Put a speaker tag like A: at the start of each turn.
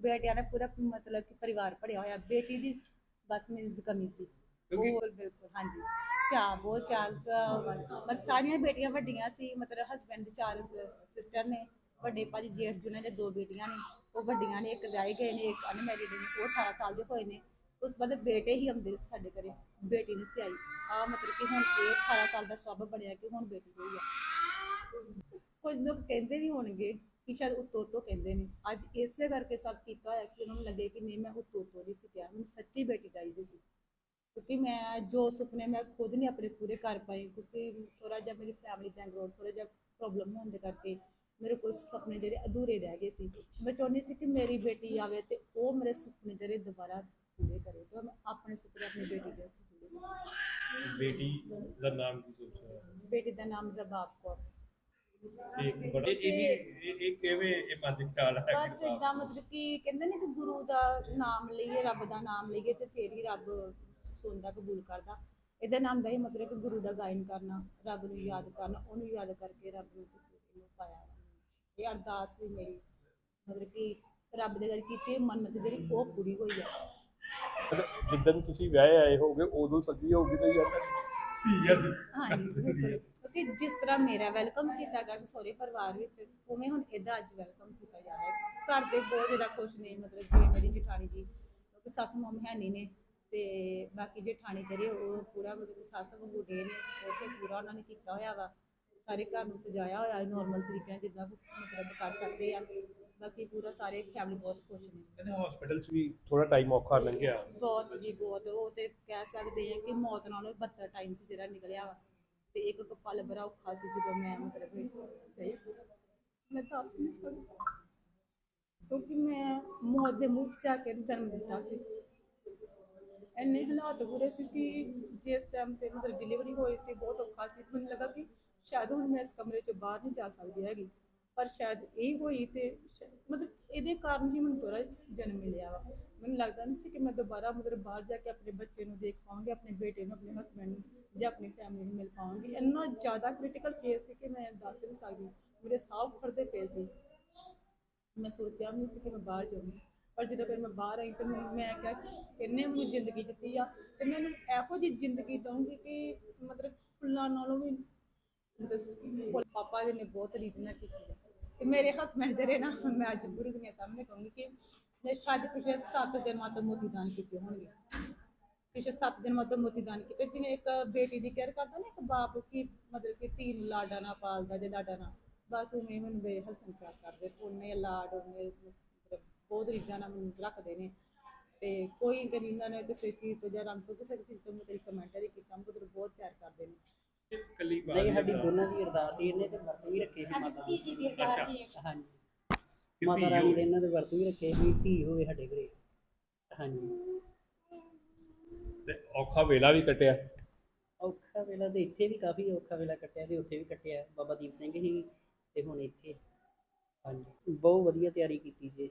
A: ਬੇਟਿਆਂ ਨੇ ਪੂਰਾ ਮਤਲਬ ਕਿ ਪਰਿਵਾਰ ਪੜਿਆ ਹੋਇਆ। ਬੇਟੀ ਦੀ ਬਸ ਮੇਰੀ ਕਮੀ ਸੀ।
B: ਕਿਉਂਕਿ-
A: ਬਿਲਕੁਲ ਹਾਂਜੀ। ਚਾਹ ਬਹੁਤ ਚਾਹ ਮਤਲਬ ਸਾਰੀਆਂ ਬੇਟੀਆਂ ਵੱਡੀਆਂ ਸੀ। ਮਤਲਬ ਹਸਬੰਡ ਚਾਰ ਸਿਸਟਰ ਨੇ ਵੱਡੇ ਭਾਜੀ ਜੇਠ ਜੁਨੇ ਦੇ ਦੋ ਬੇਟੀਆਂ ਨੇ। ਉਹ ਵੱਡੀਆਂ ਨੇ ਇੱਕ ਵਿਆਹੇ ਗਏ ਨੇ ਇੱਕ ਅਨਮੈਰਿਡ ਨੇ। ਉਹ 18 ਸਾਲ ਦੇ ਹੋਏ ਨੇ। ਉਸ ਤੋਂ ਬਾਅਦ ਬੇਟੇ ਹੀ ਆਉਂਦੇ ਸੀ ਸਾਡੇ ਘਰੇ। ਬੇਟੀ ਨਹੀਂ ਸੀ ਆਈ ਆ ਮਤਲਬ ਕਿ ਹੁਣ ਇਹ 18 ਸਾਲ ਦਾ ਸਵਾਬ ਬਣਿਆ ਕਿ ਹੁਣ ਬੇਟੀ ਹੋਈ ਆ। ਕੁਝ ਲੋਕ ਕਹਿੰਦੇ ਵੀ ਹੋਣਗੇ ਕਿ ਸ਼ਾਇਦ ਉੱਤੋਂ ਉੱਤੋਂ ਕਹਿੰਦੇ ਨੇ। ਅੱਜ ਇਸੇ ਕਰਕੇ ਸਭ ਕੀਤਾ ਹੋਇਆ ਕਿ ਉਹਨਾਂ ਨੂੰ ਲੱਗੇ ਕਿ ਨਹੀਂ ਮੈਂ ਉੱਤੋਂ ਉੱਤੋਂ ਨਹੀਂ ਸੀ ਕਿਹਾ। ਮੈਨੂੰ ਸੱਚੀ ਬੇਟੀ ਚਾਹੀਦੀ ਸੀ। ਕਿਉਂਕਿ ਮੈਂ ਜੋ ਸੁਪਨੇ ਮੈਂ ਖੁਦ ਨਹੀਂ ਆਪਣੇ ਪੂਰੇ ਕਰ ਪਾਈ ਕਿਉਂਕਿ ਥੋੜਾ ਜਿਹਾ ਮੇਰੀ ਫੈਮਿਲੀ ਬੈਕਗ੍ਰਾਉਂਡ ਥੋੜਾ ਜਿਹਾ ਪ੍ਰੋਬਲਮ ਹੋਣ ਦੇ ਕਰਕੇ ਮੇਰੇ ਕੁਝ ਸੁਪਨੇ ਜਿਹੜੇ ਅਧੂਰੇ ਰਹਿ ਗਏ ਸੀ। ਮੈਂ ਚਾਹੁੰਦੀ ਸੀ ਕਿ ਮੇਰੀ ਬੇਟੀ ਆਵੇ ਤੇ ਉਹ ਮੇਰੇ ਸੁਪਨੇ ਜਿਹੜੇ ਦੁਬਾਰਾ ਪੂਰੇ ਕਰੇ। ਤੇ ਮੈਂ ਆਪਣੇ ਸੁਪਨੇ ਆਪਣੀ ਬੇਟੀ ਦੇ ਪੂਰੇ।
B: ਬੇਟੀ ਦਾ ਨਾਮ ਕੀ ਸੋਚਿਆ
A: ਬੇਟੀ ਦਾ ਨਾਮ ਰਬਾਬ ਕੌਰ।
B: ਇੱਕ ਬੜਾ ਇਹ ਇਹ ਇਹ- ਇਹ ਕਿਵੇਂ ਇਹ ਮਨ ਚ ਖਿਆਲ ਹੈ?
A: ਬਸ ਇਦਾਂ ਮਤਲਬ ਕਿ ਕਹਿੰਦੇ ਨੇ ਕਿ ਗੁਰੂ ਦਾ ਨਾਮ ਲਈਏ ਰੱਬ ਦਾ ਨਾਮ ਲਈਏ ਤੇ ਫੇਰ ਹੀ ਰੱਬ ਸੁਣਦਾ ਕਬੂਲ ਕਰਦਾ। ਇਹਦੇ ਨਾਮ ਦਾ ਹੀ ਮਤਲਬ ਕਿ ਗੁਰੂ ਦਾ ਗਾਇਨ ਕਰਨਾ ਰੱਬ ਨੂੰ ਯਾਦ ਕਰਨਾ ਉਹਨੂੰ ਯਾਦ ਕਰਕੇ ਰੱਬ ਨੂੰ ਤੇ ਫਿਰ ਇਹਨੂੰ ਪਾਇਆ। ਇਹ ਅਰਦਾਸ ਵੀ ਮੇਰੀ ਮਤਲਬ ਕਿ ਰੱਬ ਦੇ ਗੱਲ ਕੀਤੀ ਮੰਨਤ ਜਿਹੜੀ ਉਹ ਪੂਰੀ ਹੋਈ ਆ।
C: ਮਤਲਬ ਜਿੱਦਣ ਤੁਸੀਂ ਵਿਆਹੇ ਆਏ ਹੋਗੇ ਉਦੋਂ ਸੱਜੀ ਹੋਗੀ ਤੇ ਯਾਰ।
B: ਧੀ ਆ ਜੀ
A: ਹਾਂਜੀ ਬਿਲਕੁਲ। ਕਿਉਂਕਿ ਜਿਸ ਤਰ੍ਹਾਂ ਮੇਰਾ ਵੈਲਕਮ ਕੀਤਾ ਗਿਆ ਸੀ ਸਹੁਰੇ ਪਰਿਵਾਰ ਵਿੱਚ ਉਵੇਂ ਹੁਣ ਇਹਦਾ ਅੱਜ ਵੈਲਕਮ ਕੀਤਾ ਜਾ ਰਿਹਾ ਹੈ। ਘਰ ਦੇ ਬਹੁਤ ਜ਼ਿਆਦਾ ਖੁਸ਼ ਨੇ ਮਤਲਬ ਜਿਵੇਂ ਮੇਰੀ ਜਠਾਣੀ ਜੀ ਕਿਉਂਕਿ ਸੱਸ ਮਮ ਹੈ ਨਹੀਂ ਨੇ ਤੇ ਬਾਕੀ ਜਠਾਣੀ ਜਿਹੜੇ ਉਹ ਪੂਰਾ ਮਤਲਬ ਕਿ ਸੱਸ ਵਾਂਗੂ ਡੇ ਨੇ ਉੱਥੇ ਪੂਰਾ ਉਹਨਾਂ ਨੇ ਕੀਤਾ ਹੋਇਆ ਵਾ। ਸਾਰੇ ਘਰ ਨੂੰ ਸਜਾਇਆ ਹੋਇਆ ਨਾਰਮਲ ਤਰੀਕੇ ਨਾਲ ਜਿੱਦਾਂ ਮਤਲਬ ਕਰ ਸਕਦੇ ਆ। ਬਾਕੀ ਪੂਰਾ ਸਾਰੇ ਫੈਮਿਲੀ ਬਹੁਤ ਖੁਸ਼ ਨੇ।
C: ਕਹਿੰਦੇ ਹਸਪੀਟਲ 'ਚ ਵੀ ਥੋੜਾ ਟਾਈਮ ਔਖਾ ਲੰਘਿਆ।
A: ਬਹੁਤ ਜੀ ਬਹੁਤ। ਉਹ ਤੇ ਕਹਿ ਸਕਦੇ ਆ ਕਿ ਮੌਤ ਨਾਲੋਂ ਵੀ ਬੱਤਰ ਟਾਈਮ ਸੀ ਜਿਹੜਾ ਨਿਕਲਿਆ ਵਾ। ਤੇ ਇੱਕ ਇੱਕ ਬੜਾ ਔਖਾ ਸੀ ਜਦੋਂ ਮੈਂ ਮਤਲਬ ਗਈ ਸੀ। ਮੈਂ ਦੱਸ ਨਹੀਂ ਸਕਦੀ। ਕਿਉਂਕਿ ਮੈਂ ਮੌਤ ਦੇ ਮੂੰਹ 'ਚ ਜਾ ਕੇ ਜਨਮ ਦਿੱਤਾ ਸੀ। ਇੰਨੇ ਹਾਲਾਤ ਹੋ ਰਹੇ ਸੀ ਕਿ ਜਿਸ ਟਾਈਮ ਤੇ ਮਤਲਬ ਡਿਲੀਵਰੀ ਹੋਈ ਸੀ, ਬਹੁਤ ਔਖਾ ਸੀ। ਮੈਨੂੰ ਲੱਗਾ ਕਿ ਸ਼ਾਇਦ ਹੁਣ ਮੈਂ ਇਸ ਕਮਰੇ 'ਚੋਂ ਬਾਹਰ ਨਹੀਂ ਜਾ ਸਕਦੀ ਹੈਗੀ। ਪਰ ਸ਼ਾਇਦ ਇਹ ਹੋਈ ਤੇ ਸ਼ਾ- ਮਤਲਬ ਇਹਦੇ ਕਾਰਨ ਹੀ ਮੈਨੂੰ ਦੁਬਾਰਾ ਜਨਮ ਮਿਲਿਆ ਵਾ। ਮੈਨੂੰ ਲੱਗਦਾ ਨਹੀਂ ਸੀ ਕਿ ਮੈਂ ਦੁਬਾਰਾ ਮਤਲਬ ਬਾਹਰ ਜਾ ਕੇ ਆਪਣੇ ਬੱਚੇ ਨੂੰ ਦੇਖ ਪਾਵਾਂਗੀ, ਆਪਣੇ ਬੇਟੇ ਨੂੰ, ਆਪਣੇ ਹਸਬੰਡ ਨੂੰ ਜਾਂ ਆਪਣੀ ਫੈਮਿਲੀ ਨੂੰ ਮਿਲ ਪਾਵਾਂਗੀ। ਇੰਨਾ ਜ਼ਿਆਦਾ ਕ੍ਰਿਟੀਕਲ ਕੇਸ ਸੀ ਕਿ ਮੈਂ ਦੱਸ ਨਹੀਂ ਸਕਦੀ। ਮੇਰੇ ਸਾਹ ਫੜਦੇ ਪਏ ਸੀ। ਮੈਂ ਸੋਚਿਆ ਵੀ ਨਹੀਂ ਸੀ ਕਿ ਮੈਂ ਬਾਹਰ ਜਾਊਂਗੀ। ਪਰ ਜਦੋਂ ਫਿਰ ਮੈਂ ਬਾਹਰ ਆਈ ਤਾਂ ਮੈਨੂੰ ਮੈਂ ਕਿਹਾ ਕਿ ਇਹਨੇ ਮੈਨੂੰ ਜ਼ਿੰਦਗੀ ਦਿੱਤੀ ਆ ਤੇ ਮੈਂ ਇਹਨੂੰ ਇਹੋ ਜਿਹੀ ਜ਼ਿੰਦਗੀ ਦਊਂਗੀ ਕਿ ਮਤਲਬ ਫੁੱਲਾਂ ਨਾਲੋਂ ਵੀ ਪਾਪਾ ਜੀ ਨੇ ਬਹੁਤ ਰੀਝ ਕੀਤੀ ਆ ਤੇ ਮੇਰੇ ਹਸਬੰਡ ਜਿਹੜੇ ਨਾ, ਮੈਂ ਅੱਜ ਪੂਰੀ ਦੁਨੀਆ ਸਾਹਮਣੇ ਕਹੂੰਗੀ ਕਿ ਮੈਂ ਸ਼ਾਇਦ ਪਿਛਲੇ 7 ਜਨਮਾਂ ਤੋਂ ਮੋਤੀ ਦਾਨ ਕੀਤੇ ਹੋਣਗੇ। ਪਿਛਲੇ 7 ਜਨਮਾਂ ਤੋਂ ਮੋਤੀ ਦਾਨ ਕੀਤੇ, ਜਿਵੇਂ ਇੱਕ ਬੇਟੀ ਦੀ ਕੇਅਰ ਕਰਦਾ ਨਾ ਇੱਕ ਬਾਪ ਕੀ ਮਤਲਬ ਕਿ ਧੀ ਨੂੰ ਲਾਡਾ ਨਾ ਪਾਲਦਾ ਜੇ ਲਾਡਾ ਨਾ, ਬਸ ਉਵੇਂ ਮੈਨੂੰ ਮੇਰੇ ਹਸਬੰਡ ਪਿਆਰ ਕਰਦੇ, ਉਹਨੇ ਲਾਡ, ਉਹਨੇ ਬਹੁਤ ਰੀਜਾਂ ਨਾਲ ਮੈਨੂੰ ਰੱਖਦੇ ਨੇ। ਤੇ ਕੋਈ ਕਦੀ ਇਹਨਾਂ ਕਿਸੇ ਚੀਜ਼ ਤੋਂ ਜਾਂ ਰੰਗ ਤੋਂ ਕਿਸੇ ਚੀਜ਼ ਤੋਂ ਮਤਲਬ ਕਮੈਂਟ
B: ਬਾਤ
D: ਨਹੀਂ ਸਾਡੀ ਦੋਨਾਂ ਦੀ ਅਰਦਾਸ ਸੀ ਇਹਨੇ ਤੇ ਵਰਤ ਵੀ ਰੱਖੇ ਸੀ ਮਾਤਾ
A: ਜੀ ਦੀ ਅਰਦਾਸ ਸੀ
D: ਹਾਂਜੀ। ਮਾਤਾ ਰਾਣੀ। ਦੇ ਇਹਨਾਂ ਦੇ ਵਰਤ ਵੀ ਰੱਖੇ ਵੀ ਧੀ ਹੋਵੇ ਸਾਡੇ ਘਰੇ। ਹਾਂਜੀ।
C: ਤੇ ਔਖਾ ਵੇਲਾ ਵੀ ਕੱਟਿਆ।
D: ਔਖਾ ਵੇਲਾ ਤੇ ਇੱਥੇ ਵੀ ਕਾਫੀ ਔਖਾ ਵੇਲਾ ਕੱਟਿਆ ਤੇ ਉੱਥੇ ਵੀ ਕੱਟਿਆ। ਬਾਬਾ ਦੀਪ ਸਿੰਘ ਹੀ ਤੇ ਹੁਣ ਇੱਥੇ। ਹਾਂਜੀ। ਬਹੁਤ ਵਧੀਆ ਤਿਆਰੀ ਕੀਤੀ ਜੀ।